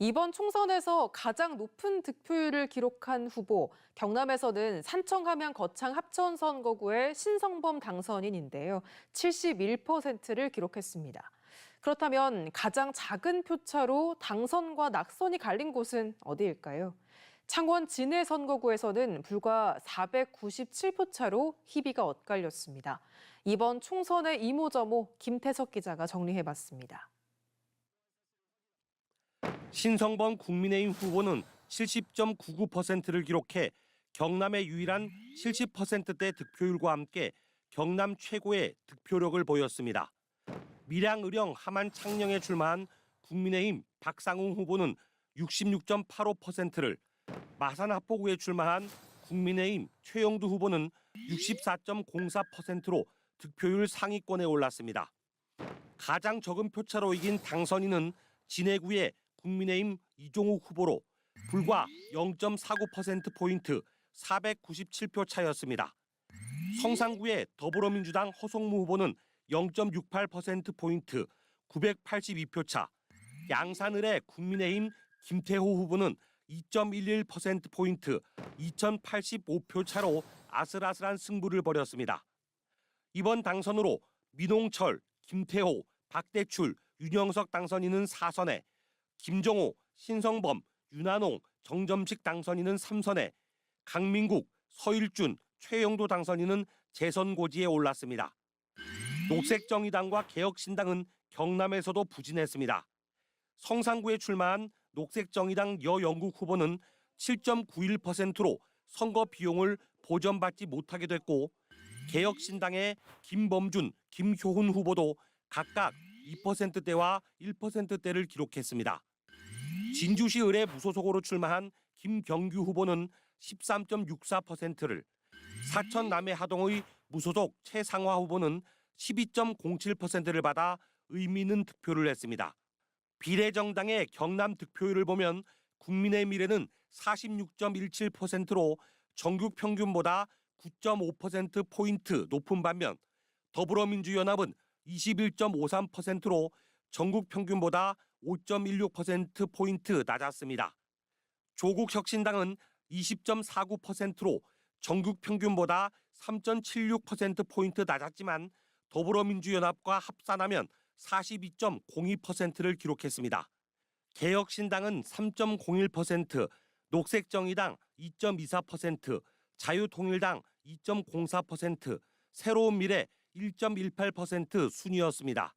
이번 총선에서 가장 높은 득표율을 기록한 후보, 경남에서는 산청 함양 거창 합천 선거구의 신성범 당선인인데요. 71%를 기록했습니다. 그렇다면 가장 작은 표차로 당선과 낙선이 갈린 곳은 어디일까요? 창원 진해 선거구에서는 불과 497표 차로 희비가 엇갈렸습니다. 이번 총선의 이모저모 김태석 기자가 정리해봤습니다. 신성범 국민의힘 후보는 70.99%를 기록해 경남의 유일한 70%대 득표율과 함께 경남 최고의 득표력을 보였습니다. 밀양, 의령, 함안, 창녕에 출마한 국민의힘 박상웅 후보는 66.85%를, 마산 합포구에 출마한 국민의힘 최영두 후보는 64.04%로 득표율 상위권에 올랐습니다. 가장 적은 표차로 이긴 당선인은 진해구의 국민의힘 이종욱 후보로 불과 0.49%포인트 497표 차였습니다. 성산구의 더불어민주당 허송무 후보는 0.68%포인트 982표 차, 양산을의 국민의힘 김태호 후보는 2.11%포인트 2085표 차로 아슬아슬한 승부를 벌였습니다. 이번 당선으로 민홍철, 김태호, 박대출, 윤영석 당선인은 4선에 김정호, 신성범, 윤한홍, 정점식 당선인은 3선에 강민국, 서일준, 최영도 당선인은 재선 고지에 올랐습니다. 녹색정의당과 개혁신당은 경남에서도 부진했습니다. 성산구에 출마한 녹색정의당 여영국 후보는 7.91%로 선거 비용을 보전받지 못하게 됐고 개혁신당의 김범준, 김효훈 후보도 각각 2%대와 1%대를 기록했습니다. 진주시 의뢰 무소속으로 출마한 김경규 후보는 13.64%를, 사천 남해 하동의 무소속 최상화 후보는 12.07%를 받아 의미 있는 득표를 했습니다. 비례정당의 경남 득표율을 보면 국민의 미래는 46.17%로 전국 평균보다 9.5%포인트 높은 반면 더불어민주연합은 21.53%로 전국 평균보다 5.16%포인트 낮았습니다. 조국 혁신당은 20.49%로 전국 평균보다 3.76%포인트 낮았지만 더불어민주연합과 합산하면 42.02%를 기록했습니다. 개혁신당은 3.01%, 녹색정의당 2.24%, 자유통일당 2.04%, 새로운 미래 1.18% 순이었습니다.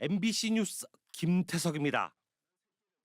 MBC 뉴스 김태석입니다.